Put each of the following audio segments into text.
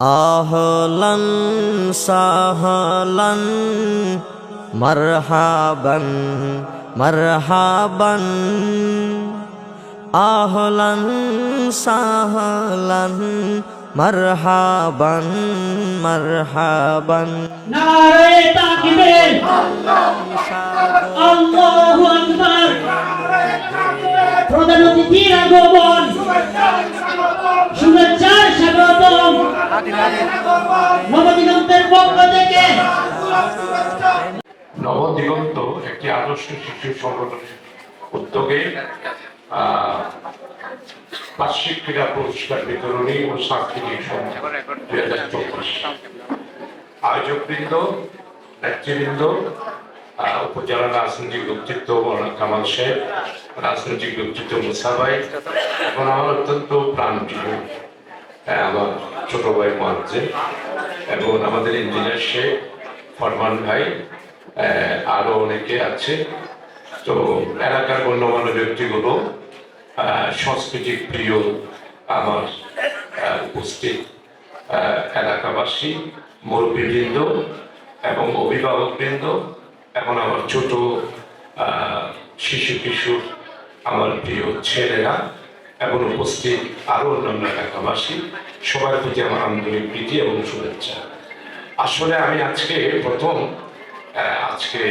আহলান সাহলান মারহাবান মারহাবান। আহলান সাহলান মারহাবান মারহাবান। নারে তাকবীর। আল্লাহু আকবার। প্রধান অতিথির আগমন। শুভেচ্ছার স্বাগতম। নবদিগন্তের পক্ষ থেকে। নবদিগন্ত একটি আদর্শ শিশু সংগঠনের উদ্যোগে বার্ষিক ক্রীড়া পুরস্কার বিতরণী ও সাংস্কৃতিক দুই হাজার চব্বিশ। আয়োজক বৃন্দ নেতৃবৃন্দ উপজেলা রাজনৈতিক ব্যক্তিত্ব মৌলানা কামাল শেখ রাজনৈতিক ব্যক্তিত্ব মুসা ভাই এবং আমার অত্যন্ত প্রাণ প্রিয় আমার ছোট ভাই মহাজ্জেন এবং আমাদের ইঞ্জিনিয়ার শেখ ফরমান ভাই আহ, আরও অনেকে আছে। তো এলাকার গণ্যমান্য ব্যক্তিগুলো সাংস্কৃতিক প্রিয় আমার উপস্থিত এলাকাবাসী মুরব্বীবৃন্দ এবং অভিভাবকবৃন্দ এবং আমার ছোট শিশু কিশোর, আমার প্রিয় ছেলেরা এবং উপস্থিত আরও অন্যান্য এলাকাবাসী, সবার প্রতি আমার আন্তরিক প্রীতি এবং শুভেচ্ছা। আসলে আমি আজকে প্রথম আজকে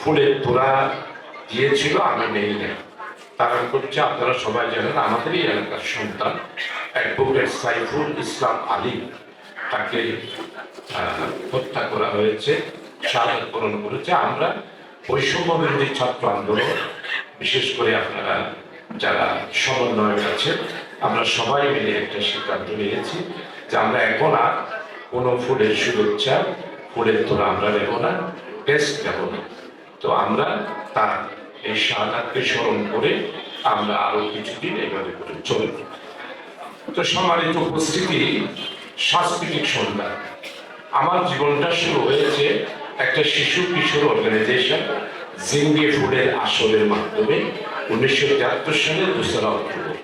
ফুলের তোড়া দিয়েছিল আমি নেই না কারণ করছে আপনারা সবাই জানেন, আমাদেরই এলাকার সন্তান, অ্যাডভোকেট সাইফুল ইসলাম আলী, তাকে হত্যা করা হয়েছে। শাহাদ পূরণ করেছে আমরা বৈষম্য বিরোধী ছাত্র আন্দোলন, বিশেষ করে আপনারা যারা সমন্বয়ক আছেন, আমরা সবাই মিলে একটা সিদ্ধান্ত নিয়েছি যে আমরা এখন আর কোনো ফুলের শুভেচ্ছা ফুলের তোলা আমরা নেব না টেস্ট নেব না। তো আমরা তার এই শাহাদাতকে স্মরণ করে আমরা আরও কিছুদিন এভাবে করে চলব। তো সম্মানিত উপস্থিতি, সাংস্কৃতিক সন্ধ্যা। আমার জীবনটা শুরু হয়েছে একটা শিশু কিশোর অর্গানাইজেশন জিঙ্গে ফুলের আসরের মাধ্যমে উনিশশো তিয়াত্তর সালের দোসরা অক্টোবর।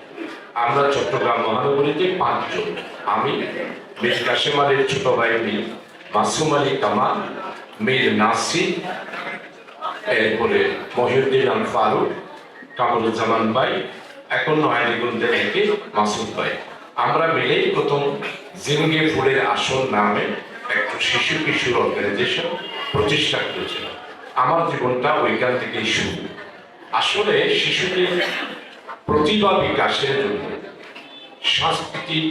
আমরা চট্টগ্রাম মহানগরীতে পাঁচজন। আমি, মীর কাশেম আলীর ছোট ভাই মীর, মাসুম আলী কামাল, মীর নাসি এরপরে মহিউদ্দিন আল ফারুক, কামরুজ্জামান ভাই, এখন নয়ানীগঞ্জে থেকে মাসুদ ভাই। আমরা মিলেই প্রথম জিঙ্গে ফুলের আসন নামে একটা শিশু কিশোর অর্গানাইজেশন প্রতিষ্ঠা করেছিল আমার জীবনটা ওইখান থেকেই শুরু। আসলে শিশুদের প্রতিভা বিকাশের জন্য সাংস্কৃতিক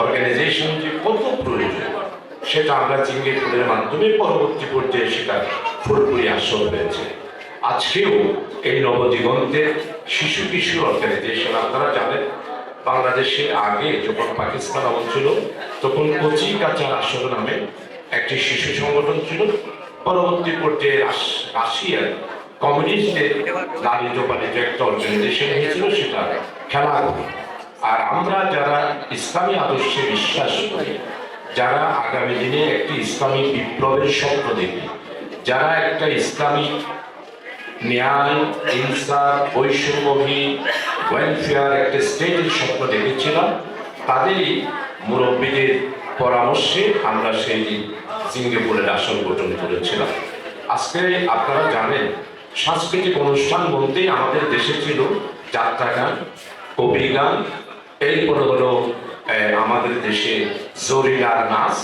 অর্গানাইজেশন যে কত প্রয়োজন, সেটা আমরা চিংড়ি ফুলের মাধ্যমে পরবর্তী পর্যায়ে সেটা পুরোপুরি আসর হয়েছে। আজকেও এই নবদিগন্তের শিশু কিশোর অর্গানাইজেশন আপনারা জানেন, বাংলাদেশে আগে যখন পাকিস্তান আমল ছিল, তখন কচি কাচার আসর নামে একটি শিশু সংগঠন ছিল। পরবর্তী পর্যায়ে রাশ- রাশিয়ার কমিউনিস্টের লালিত পালিত একটা অর্গানাইজেশন হয়েছিল, সেটা খেলাঘর আর আমরা যারা ইসলামী আদর্শে বিশ্বাস করি, যারা আগামী দিনে একটি ইসলামী বিপ্লবের স্বপ্ন দেখি যারা একটা ইসলামী ন্যায়, হিংসা, বৈষম্যহীন ওয়েলফেয়ার একটা স্টেটের স্বপ্ন দেখেছিলাম, তাদেরই মুরব্বীদের পরামর্শে আমরা সেই সিঙ্গাপুরের আসন গঠন করেছিলাম। আজকে আপনারা জানেন, সাংস্কৃতিক অনুষ্ঠান বলতেই আমাদের দেশে ছিল যাত্রা গান কবি গান এরপরে হলো আমাদের দেশে জরিলার নাচ,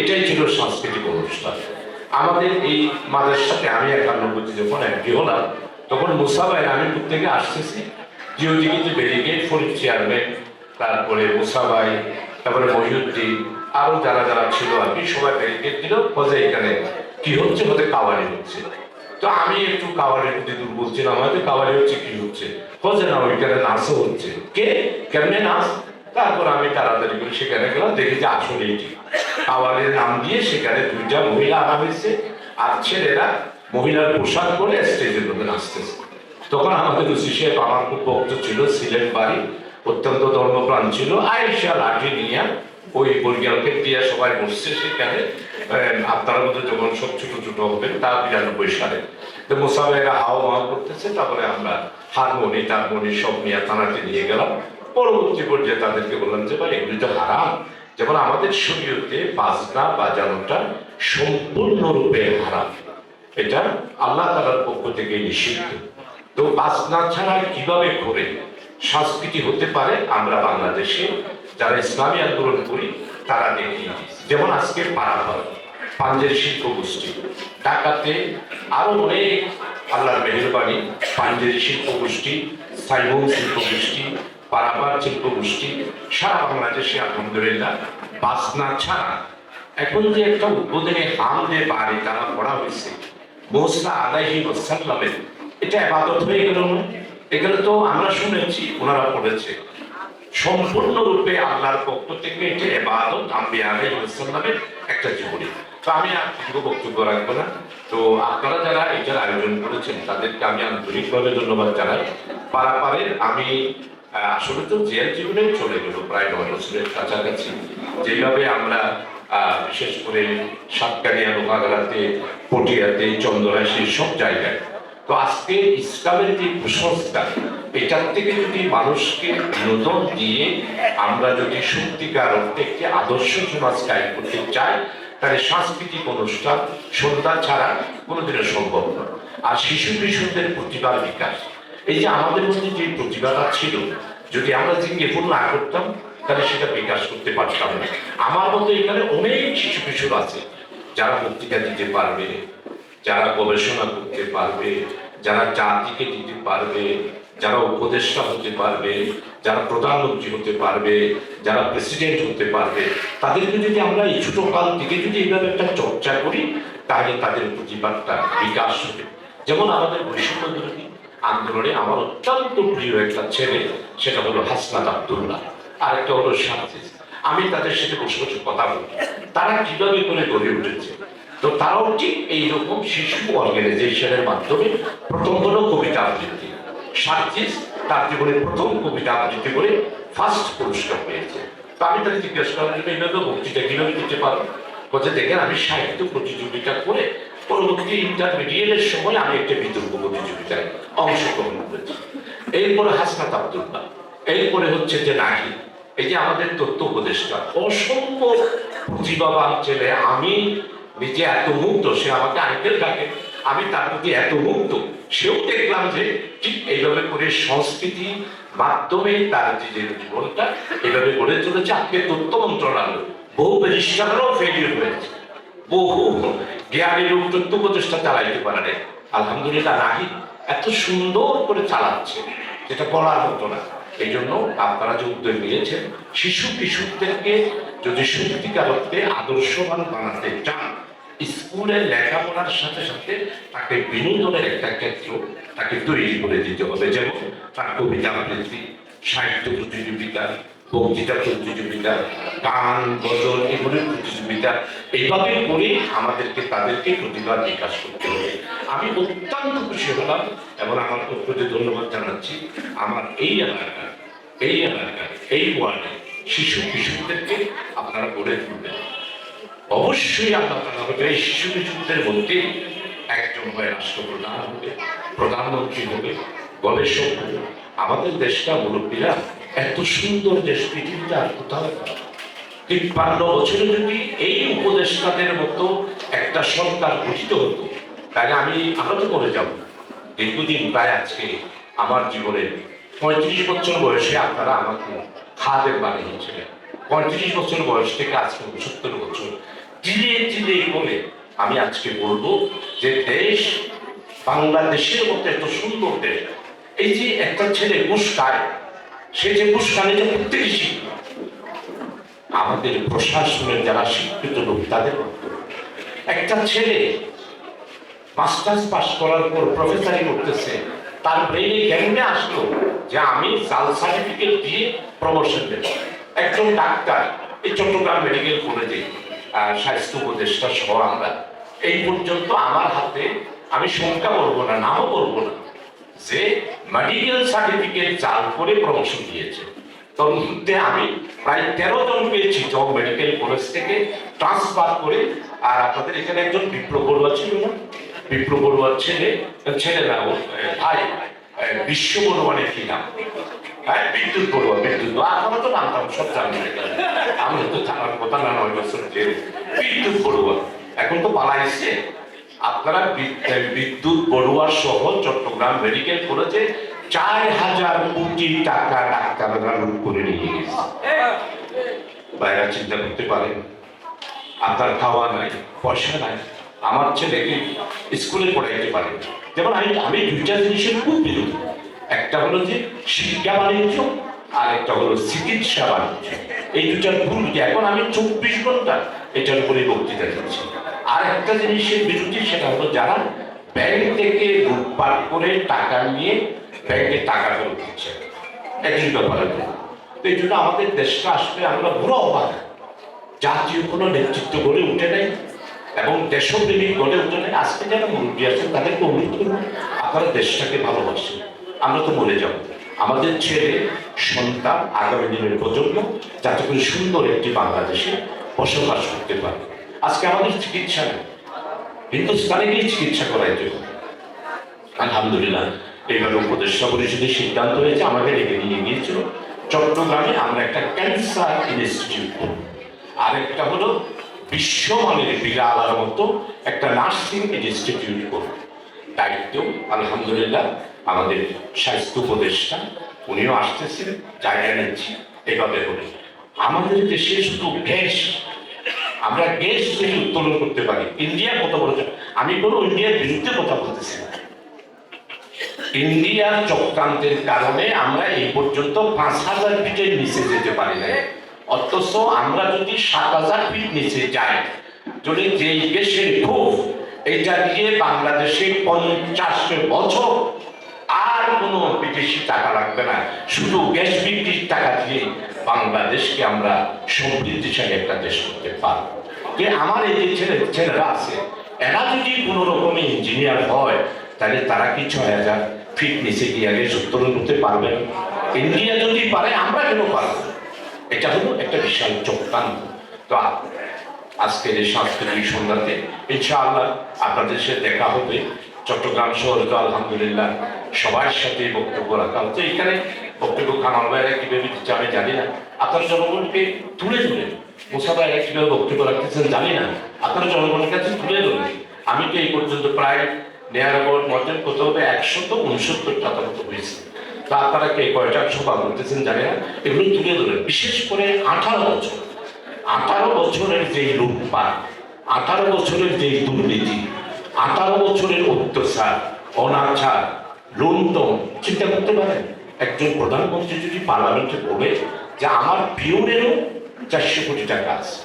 এটাই ছিল সাংস্কৃতিক অনুষ্ঠান। আমাদের এই মাদ্রাসাতে আমি একান্নবর্তী যখন একটি হলাম, তখন মুসাবাই আমি থেকে আসতেছি, জিওজিগিতে ব্যারিকেড ফরিদ চেয়ারম্যান, তারপরে মুসাবাই তারপরে মহিউদ্দিন আরও যারা যারা ছিল আর কি, সবাই ব্যারিকেড দিল ফলে এখানে কি হচ্ছে? হতে কাওয়ারি হচ্ছে। তো আমি একটু কাওয়ারির প্রতি দুর্বল ছিলাম, হয়তো কাওয়ারি হচ্ছে কি হচ্ছে? হচ্ছে না, ওইখানে নাচও হচ্ছে। কে? কেমনে নাচ তারপর আমি তাড়াতাড়ি করে সেখানে গেলাম, দেখি যে আসলে এটি কাওয়ারির নাম দিয়ে সেখানে দুইটা মহিলা আনা হয়েছে আর ছেলেরা মহিলার পোশাক পরে স্টেজের মধ্যে নাচতেছে। তখন আমাদের রুচি সাহেব আমার খুব ভক্ত ছিল, সিলেট বাড়ি, অত্যন্ত ধর্মপ্রাণ ছিল। আয়েশা লাঠি নিয়ে ওই বরিগালকে দিয়ে সবাই বসছে সেখানে আপনার মধ্যে যখন সব ছোট ছোট হবেন তা বিরানব্বই সালে। তো মোসাবেরা হাওয়া মাওয়া করতেছে, তারপরে আমরা হারমোনি, টারমোনি সব নিয়ে থানাতে নিয়ে গেলাম। পরবর্তী পর্যায়ে তাদেরকে বললাম যে, ভাই, এগুলি তো হারাম। যেমন আমাদের শরীয়তে বাজনা বাজানোটা সম্পূর্ণরূপে হারাম। এটা আল্লাহ তালার পক্ষ থেকে নিষিদ্ধ। তো বাজনা ছাড়া কীভাবে করে? সংস্কৃতি হতে পারে, আমরা বাংলাদেশে যারা ইসলামী আন্দোলন করি, তারা দেখি। যেমন আজকে পারাপার পাঞ্জের শিল্প গোষ্ঠী ঢাকাতে আরও অনেক আল্লাহর মেহরবানি পাঞ্জের শিল্প গোষ্ঠী সাইমন শিল্প গোষ্ঠী পারাবার শিল্প গোষ্ঠী সারা বাংলাদেশে আলহামদুলিল্লাহ বাসনা ছাড়া। এখন যে একটা উদ্বোধনে হামদে বাড়ি তারা পড়া হয়েছে মোসা আলাইহি ওয়াসাল্লামের, এটা আবাদত হয়ে গেল এগুলো তো আমরা শুনেছি, ওনারা পড়েছে। সম্পূর্ণরূপে আল্লাহর পক্ষ থেকে এটা এবাদত আম্বিয়া আলাইহি ওয়াসাল্লামের একটা জীবনী। তো আমি আর দীর্ঘ বক্তব্য রাখব না। তো আপনারা যারা এটার আয়োজন করেছেন, তাদেরকে আমি আন্তরিকভাবে ধন্যবাদ জানাই। পারাপারের আমি আসলে তো জেল জীবনে চলে গেল, প্রায় নয় বছরের কাছাকাছি। যেভাবে আমরা বিশেষ করে সাতকানিয়া, লোহাগাড়াতে, পটিয়াতে চন্দনায় সেই সব জায়গায় তো আজকে ইসলামের যে কুসংস্কার এটার থেকে যদি মানুষকে বিনোদন দিয়ে আমরা যদি সত্যিকার অর্থে একটি আদর্শ সমাজ কায়েম করতে চাই, তাহলে সাংস্কৃতিক অনুষ্ঠান, সন্ধ্যা ছাড়া কোনোদিনও সম্ভব নয় আর শিশু কিশোরদের প্রতিভার বিকাশ। এই যে আমাদের মধ্যে যে প্রতিভাটা ছিল, যদি আমরা জিজ্ঞেপুর না করতাম, তাহলে সেটা বিকাশ করতে পারতাম না। আমার মতো এখানে অনেক শিশু কিশোর আছে, যারা বক্তৃতা দিতে পারবে যারা গবেষণা করতে পারবে, যারা জাতিকে দিতে পারবে, যারা উপদেষ্টা হতে পারবে, যারা প্রধানমন্ত্রী হতে পারবে, যারা প্রেসিডেন্ট হতে পারবে, তাদেরকে যদি আমরা এই ছোট কাল থেকে যদি এইভাবে একটা চর্চা করি, তাহলে তাদের প্রতিভাটা বিকাশ হবে। যেমন আমাদের বৈষম্য বিরোধী আন্দোলনে আমার অত্যন্ত প্রিয় একটা ছেলে, সেটা হলো হাসনাত আবদুল্লাহ। আর একটা হলো সাজিদ আমি তাদের সাথে বসে বসে কথা বলি। তারা কীভাবে করে গড়ে উঠেছে? তো তারাও ঠিক এইরকম শিশু অর্গানাইজেশনের মাধ্যমে প্রথম হলো কবিতা আবৃত্তি। সার্জিস তার জীবনে প্রথম কবিতা আবৃত্তি করে ফার্স্ট পুরস্কার পেয়েছে। তো আমি তাকে জিজ্ঞেস করলাম যে এইভাবে বক্তৃতা কীভাবে দিতে পারো বলছে, দেখেন, আমি সাহিত্য প্রতিযোগিতা করে পরবর্তী ইন্টারমিডিয়েটের সময় আমি একটা বিতর্ক প্রতিযোগিতায় অংশগ্রহণ করেছি। এরপরে হাসনাত আব্দুল্লাহ, এরপরে হচ্ছে যে নাহি। এই যে আমাদের তথ্য উপদেষ্টা, অসম্ভব প্রতিভাবান ছেলে। আমি নিজে এত মুগ্ধ, সে আমাকে আঙ্কেল ডাকে। আমি তার প্রতি এত মুগ্ধ, সেও দেখলাম যে ঠিক এইভাবে করে সংস্কৃতি মাধ্যমে তার যে যে জীবনটা এভাবে গড়ে চলেছে। আজকে তথ্য মন্ত্রণালয় বহু পরিষ্কারও ফেলিয়ার হয়েছে। বহু জ্ঞানী লোক তথ্য প্রচেষ্টা চালাইতে পারে। আলহামদুলিল্লাহ নাহি, এত সুন্দর করে চালাচ্ছে, যেটা বলার মতো না। এই জন্য আপনারা যে উদ্যোগ নিয়েছেন শিশু কিশোরদেরকে যদি সত্যিকার আদর্শবান বানাতে চান স্কুলের লেখাপড়ার সাথে সাথে তাকে বিনোদনের একটা ক্ষেত্র তাকে তৈরি করে দিতে হবে। যেমন তার কবিতা আবৃত্তি, সাহিত্য প্রতিযোগিতা, বক্তৃতা প্রতিযোগিতা, গান, গজল, এগুলোর প্রতিযোগিতা এইভাবে করে আমাদেরকে তাদেরকে প্রতিভা বিকাশ করতে হবে। আমি অত্যন্ত খুশি হলাম এবং আমার পক্ষে ধন্যবাদ জানাচ্ছি। আমার এই এলাকার এই এলাকার, এই ওয়ার্ডে শিশু কিশোরদেরকে আপনারা গড়ে তুলবেন। অবশ্যই আল্লাহ তালা শিশু কিশোরদের মধ্যে একজন হয়ে রাষ্ট্রপ্রধান হবে, প্রধানমন্ত্রী হবে, গবেষক হবে। আমাদের দেশটা মুরব্বীরা এত সুন্দর দেশ পৃথিবীতে আর কোথাও। তিপ্পান্ন বছরে যদি এই উপদেষ্টাদের মতো একটা সরকার গঠিত হতো, তাহলে আমি আহত করে যাব। দীর্ঘদিন প্রায় আজকে আমার জীবনে পঁয়ত্রিশ বছর বয়সে আপনারা আমাকে খাদের বানিয়েছিলেন। পঁয়ত্রিশ বছর বয়স থেকে আজকে সত্তর বছর ধীরে ধীরে করে আমি আজকে বলব যে দেশ বাংলাদেশের মতো এত সুন্দর দেশ। এই যে একটা ছেলে ঘুষ সে যে ঘুষ যে প্রত্যেকে আমাদের প্রশাসনের যারা শিক্ষিত লোক, তাদের একটা ছেলে মাস্টার্স পাস করার পর প্রফেসারি করতেছে, তার ব্রেনে কেমনে আসলো যে আমি জাল সার্টিফিকেট দিয়ে প্রমোশন দেব? একজন ডাক্তার, এই চট্টগ্রাম মেডিকেল কলেজে স্বাস্থ্য উপদেষ্টা সহ আমরা। এই পর্যন্ত আমার হাতে আমি সংখ্যা বলব না, নামও বলব না যে মেডিকেল সার্টিফিকেট জাল করে প্রমোশন দিয়েছে। তোর মধ্যে আমি প্রায় তেরো জন পেয়েছি জব মেডিকেল কলেজ থেকে ট্রান্সফার করে। আর আপনাদের এখানে একজন বিপ্লব বড়ুয়া ছিল না? বিপ্লব বড়ুয়ার ছেলে ছেলে না ভাই বিশ্ব বড়ুয়ানের কি নাম? হ্যাঁ বিদ্যুৎ পড়ুয়া বিদ্যুৎ। আপনারা তো নাম সব এখানে। আমি তো জানার কথা না, নয় বছর যে বিদ্যুৎ পড়ুয়া এখন তো পালাইছে আপনারা বিদ্যুৎ পড়ুয়া সহ চট্টগ্রাম মেডিকেল কলেজে চার হাজার কোটি টাকা ডাক্তাররা লুট করে নিয়ে গেছে। বাইরে চিন্তা করতে পারেন, আপনার খাওয়া নাই, পয়সা নাই। আমার ছেলেকে স্কুলে পড়াইতে পারে যেমন আমি আমি দুইটা জিনিসের খুব বিরোধী। একটা হলো যে শিক্ষা বাণিজ্য, আর একটা হলো চিকিৎসা বাণিজ্য। এই দুটার ভুল এখন আমি চব্বিশ ঘণ্টা এটার উপরে বক্তৃতা দিচ্ছি। আর একটা জিনিসের বিরুদ্ধে সেটা হলো যারা ব্যাংক থেকে লুটপাট করে টাকা নিয়ে ব্যাংকে টাকা ফেরত দিচ্ছে। একই ব্যাপার। তো এই জন্য আমাদের দেশটা আসলে আমরা পুরো অবাক জাতীয় কোনো নেতৃত্ব গড়ে উঠে নাই এবং দেশপ্রেমিক গড়ে উঠে নাই। আজকে যারা মুরব্বী আছেন তাদেরকে অনুরোধ করব আপনারা দেশটাকে ভালোবাসেন। আমরা তো মরে যাব। আমাদের ছেলে সন্তান আগামী দিনের প্রজন্ম যাতে করে সুন্দর একটি বাংলাদেশে বসবাস করতে পারে। আজকে আমাদের চিকিৎসা নেই। হিন্দুস্তানে গিয়ে চিকিৎসা করাইতে হবে। আলহামদুলিল্লাহ, এইভাবে উপদেষ্টা পরিষদের সিদ্ধান্ত হয়েছে, আমাকে ডেকে নিয়ে গিয়েছিল। চট্টগ্রামে আমরা একটা ক্যান্সার ইনস্টিটিউট করব। আরেকটা হলো বিশ্বমানের বিড়ালার মতো একটা নার্সিং ইনস্টিটিউট করব। দায়িত্ব, আলহামদুলিল্লাহ আমাদের স্বাস্থ্য উপদেষ্টা, উনিও আসতেছেন, জায়গা নিচ্ছি, এভাবে হবে। আমাদের দেশে শুধু গ্যাস আমরা গ্যাস যদি উত্তোলন করতে পারি। ইন্ডিয়া কত বড় আমি কোনো ইন্ডিয়ার বিরুদ্ধে কথা বলতেছি না। ইন্ডিয়ার চক্রান্তের কারণে আমরা এই পর্যন্ত পাঁচ হাজার ফিটের নিচে যেতে পারি না অথচ আমরা যদি সাত হাজার ফিট নিচে যাই, যদি যে দেশের খুব এটা দিয়ে বাংলাদেশে পঞ্চাশ বছর কোনো বিদেশি টাকা লাগবে না। শুধু গ্যাস বিক্রির টাকা দিয়ে বাংলাদেশকে আমরা সমৃদ্ধিশালী একটা দেশ করতে পারব। যে আমার এই যে ছেলে, ছেলেরা আছে, এরা যদি কোনো রকমের ইঞ্জিনিয়ার হয়, তাহলে তারা কি ছয় হাজার ফিট নিচে গিয়ে আগে উত্তোলন করতে পারবেন ইন্ডিয়া যদি পারে, আমরা কেন পারব? এটা হলো একটা বিশাল চক্রান্ত। তো আজকের এই সাংস্কৃতিক সন্ধ্যাতে ইনশাআল্লাহ আপনাদের সাথে দেখা হবে। চট্টগ্রাম শহরে তো আলহামদুলিল্লাহ সবার সাথে বক্তব্য রাখা হচ্ছে। এখানে বক্তব্য খামাল ভাইরা কীভাবে দিচ্ছে আমি জানি না। আপনারা জনগণকে তুলে ধরে মুসা ভাইরা কীভাবে বক্তব্য রাখতেছেন জানি না। আপনারা জনগণের কাছে তুলে ধরুন আমি তো এই পর্যন্ত প্রায় নেয়ার মধ্যে কত হবে একশত উনসত্তর মতো হয়েছে। তা আপনারা কে কয়টা সভা করতেছেন জানি না। এগুলো তুলে ধরেন বিশেষ করে আঠারো বছর। আঠারো বছরের যে লুটপাট আঠারো বছরের যে দুর্নীতি আঠারো বছরের অত্যাচার অনাচার লুণ্ঠন চিন্তা করতে পারেন, একজন প্রধানমন্ত্রী যদি পার্লামেন্টে বলে যে আমার পিওনেরও চারশো কোটি টাকা আছে।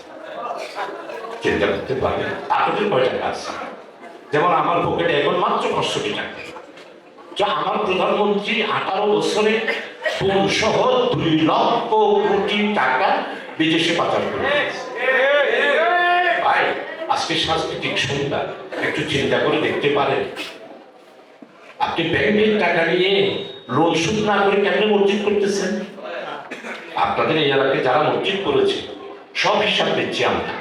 চিন্তা করতে পারবেন আপনাদের কয় টাকা আছে? যেমন আমার পকেটে এখন মাত্র পাঁচশো কোটি টাকা। যা আমার প্রধানমন্ত্রী আঠারো বছরে সহ দুই লক্ষ কোটি টাকা বিদেশে পাচার করে আজকে সাংস্কৃতিক সন্ধ্যা একটু চিন্তা করে দেখতে পারেন। আপনি ব্যাংকের টাকা নিয়ে লোন সুদ না করে কেমনে মসজিদ করতেছেন? আপনাদের এই এলাকায় যারা মসজিদ করেছে, সব হিসাব দিচ্ছি আমরা।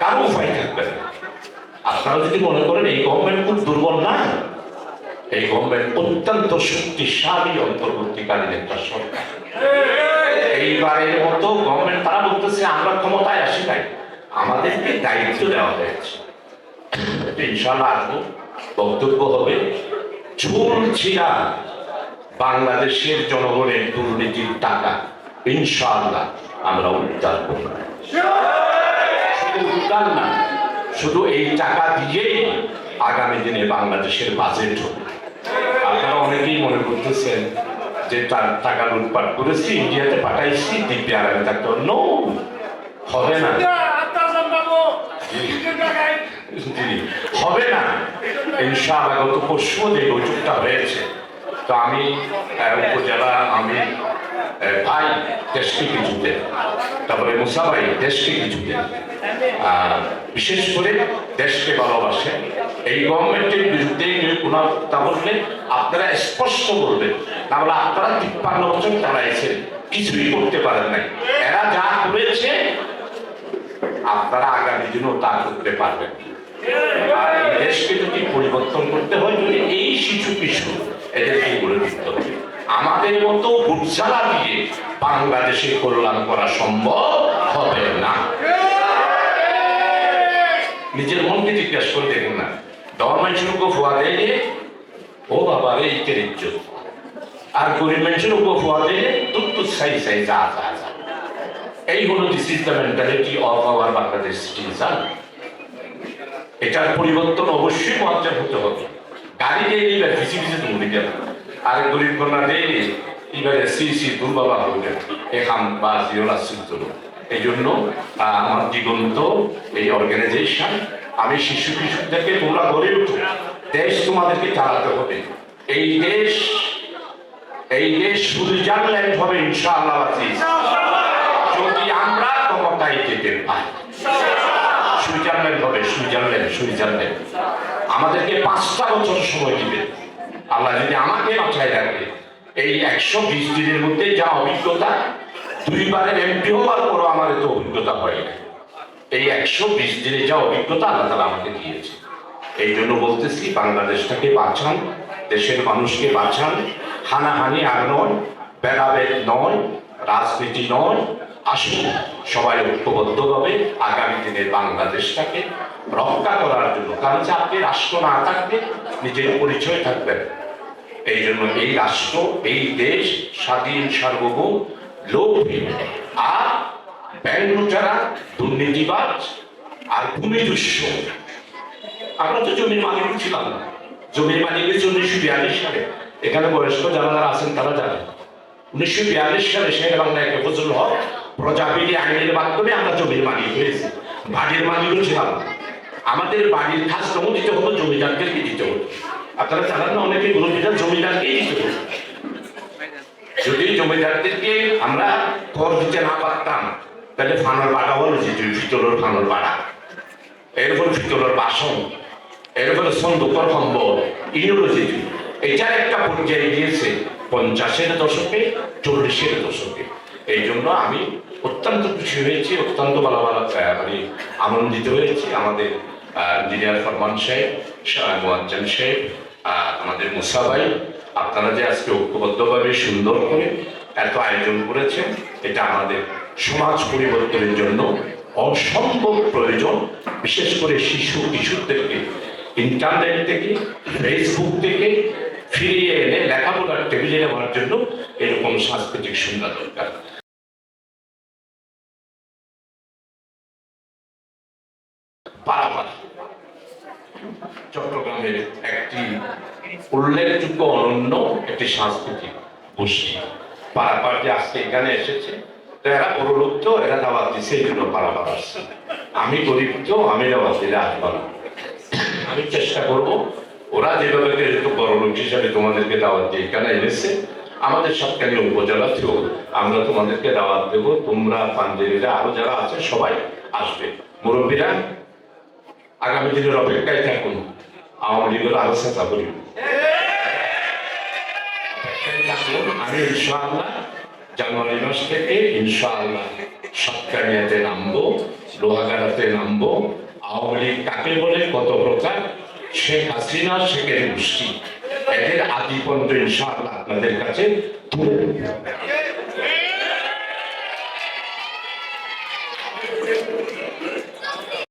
কারও উপায় থাকবে না। আপনারা যদি মনে করেন এই গভর্নমেন্ট খুব দুর্বল না, এই গভর্নমেন্ট অত্যন্ত শক্তিশালী অন্তর্বর্তীকালীন একটা সরকার। এইবারের মতো গভর্নমেন্ট তারা বলতেছে, আমরা ক্ষমতায় আসি নাই। আমাদেরকে দায়িত্ব দেওয়া হয়েছে ইনশাল্লাহ বক্তব্য হবে বাংলাদেশের জনগণের দুর্নীতির টাকা ইনশাল্লাহ আমরা উদ্ধার করব শুধু উদ্ধার না, শুধু এই টাকা দিয়েই আগামী দিনে বাংলাদেশের বাজেট হবে আপনারা অনেকেই মনে করতেছেন যে তার টাকা লুটপাট করেছি, ইন্ডিয়াতে পাঠাইছি, দিব্যে আগামী হবে। No! হবে না হবে না। ইনশাআল্লাহ গত পরশু যে বৈঠকটা হয়েছে। তো আমি উপজেলা আমি ভাই দেশকে কিছু তারপরে মুসা ভাই দেশকে কিছু দেন আহ, বিশেষ করে দেশকে ভালোবাসে। এই গভর্নমেন্টের বিরুদ্ধে কোনো বললে আপনারা স্পষ্ট বলবেন। তাহলে আপনারা তিপ্পান্ন বছর চালাইছেন কিছুই করতে পারেন নাই। এরা যা করেছে আপনারা আগামী দিনও তা করতে পারবেন। দেশকে যদি পরিবর্তন করতে হয় যদি এই শিশু কিশোর এদেরকে গড়ে তুলতে হবে আমাদের মতো বুটসালা দিয়ে বাংলাদেশে কল্যাণ করা সম্ভব হবে না। নিজের মনকে জিজ্ঞাসা করে দেখুন না। দর মানুষের উপর ফোয়া দেয় ও বাবা রে ইটের ইজ্জত। আর গরিব মানুষের উপর ফোয়া দিলে তুত তুত সাই সাই যা যা যা। এই হলো this is the mentality of our Bangladesh এটার পরিবর্তন অবশ্যই মহাজ্জাব হতে হবে। গাড়ি দিয়ে নিবে পিছি পিছি তুমি দিতে আর গরিব কন্যা দিয়ে এবারে সি সি দুর্বাবা হইলে এখান বা জিওলা সিদ্ধ এই জন্য আমার দিগন্ত, এই অর্গানাইজেশন আমি শিশু কিশোরদেরকে তোমরা গড়ে উঠো। দেশ তোমাদেরকে চালাতে হবে। এই দেশ এই দেশ সুইজারল্যান্ড হবে, ইনশাআল্লাহ যদি আমরা ক্ষমতায় যেতে পারি। সুইজারল্যান্ড হবে সুইজারল্যান্ড সুইজারল্যান্ড আমাদেরকে পাঁচটা বছর সময় দিবে। আল্লাহ যদি আমাকে বাঁচায় রাখে এই একশো বিশ দিনের মধ্যে যা অভিজ্ঞতা, দুইবারের এমপি হওয়ার পরও আমাদের তো অভিজ্ঞতা হয় না। এই একশো বিশ দিনে যা অভিজ্ঞতা আল্লাহ তালা আমাকে দিয়েছে। এই জন্য বলতেছি, বাংলাদেশটাকে বাঁচান, দেশের মানুষকে বাঁচান। হানাহানি আর নয়, ভেদাভেদ নয়, রাজনীতি নয় আসুন, সবাই ঐক্যবদ্ধভাবে আগামী দিনের বাংলাদেশটাকে রক্ষা করার জন্য, কারণ যে আপনি রাষ্ট্র না থাকবে নিজের পরিচয় থাকবেন এই জন্য এই রাষ্ট্র, এই দেশ স্বাধীন, সার্বভৌম, লোকহীন আর ব্যাংক লুটেরা দুর্নীতিবাজ আর ভূমি দুষ্য আমরা তো জমির মালিক ছিলাম না। জমির মালিক উনিশশো বিয়াল্লিশ সালে, এখানে বয়স্ক যারা যারা আছেন তারা জানে উনিশশো বিয়াল্লিশ সালে শেখ বাংলা একে ফজল হক প্রজাপতি আইনের মাধ্যমে আমরা জমির মালিক হয়েছি। বাড়ির মালিকও ছিলাম। আমাদের বাড়ির খাসনামও দিতে হতো জমিদারদেরকে দিতে হতো? আপনারা জানেন না অনেকে জমিদার জমিদারকেই দিতে হতো। যদি জমিদারদেরকে আমরা কর দিতে না পারতাম, তাহলে ফানোর বাটা বলো যে ভিতরের ফানোর বাটা এরপর ভিতরের বাসন, এরপর সন্দুকর সম্ভব ইউরোলজি এটার একটা পর্যায়ে গিয়েছে পঞ্চাশের দশকে, চল্লিশের দশকে। এই জন্য আমি অত্যন্ত খুশি হয়েছি অত্যন্ত ভালো ভালো আহ, মানে আনন্দিত হয়েছি। আমাদের ইঞ্জিনিয়ার ফরমান সাহেব সাহেব আমাদের মুসা ভাই আপনারা যে আজকে ঐক্যবদ্ধভাবে সুন্দর করে এত আয়োজন করেছেন এটা আমাদের সমাজ পরিবর্তনের জন্য অসম্ভব প্রয়োজন। বিশেষ করে শিশু কিশোরদেরকে ইন্টারনেট থেকে ফেসবুক থেকে ফিরিয়ে এনে লেখাপড়ার টেবিলে নেওয়ার জন্য এরকম সাংস্কৃতিক সন্ধ্যা দরকার। চট্টগ্রামের একটি উল্লেখযোগ্য অনন্য একটি সাংস্কৃতিক গোষ্ঠী। পারাপার যে আজকে এখানে এসেছে এরা বড়লোক তো এরা এই জন্য পারাপার আসছে। আমি গরিব তো, আমি দিলে আসব না। আমি চেষ্টা করব, ওরা যেভাবে বড় হিসাবে তোমাদেরকে দাওয়াত দিয়ে এখানে এনেছে। আমাদের সবখানি উপজেলাতেও আমরা তোমাদেরকে দাওয়াত দেবো। তোমরা পাঞ্জাবিরা, আরও যারা আছে, সবাই আসবে। মুরব্বীরা আগামী দিনের অপেক্ষায় থাকুন আওয়ামী লীগের আরও চেষ্টা করি। আমি ইনশাআল্লাহ জানুয়ারি মাস থেকে ইনশাআল্লাহ সৎকারিয়াতে নামবো, লোহাগাড়াতে নামবো আওয়ামী লীগ কাকে বলে, কত প্রকার শেখ হাসিনা, শেখের গোষ্ঠী এদের আদিপন্ত ইনশাআল্লাহ আপনাদের কাছে তুলে।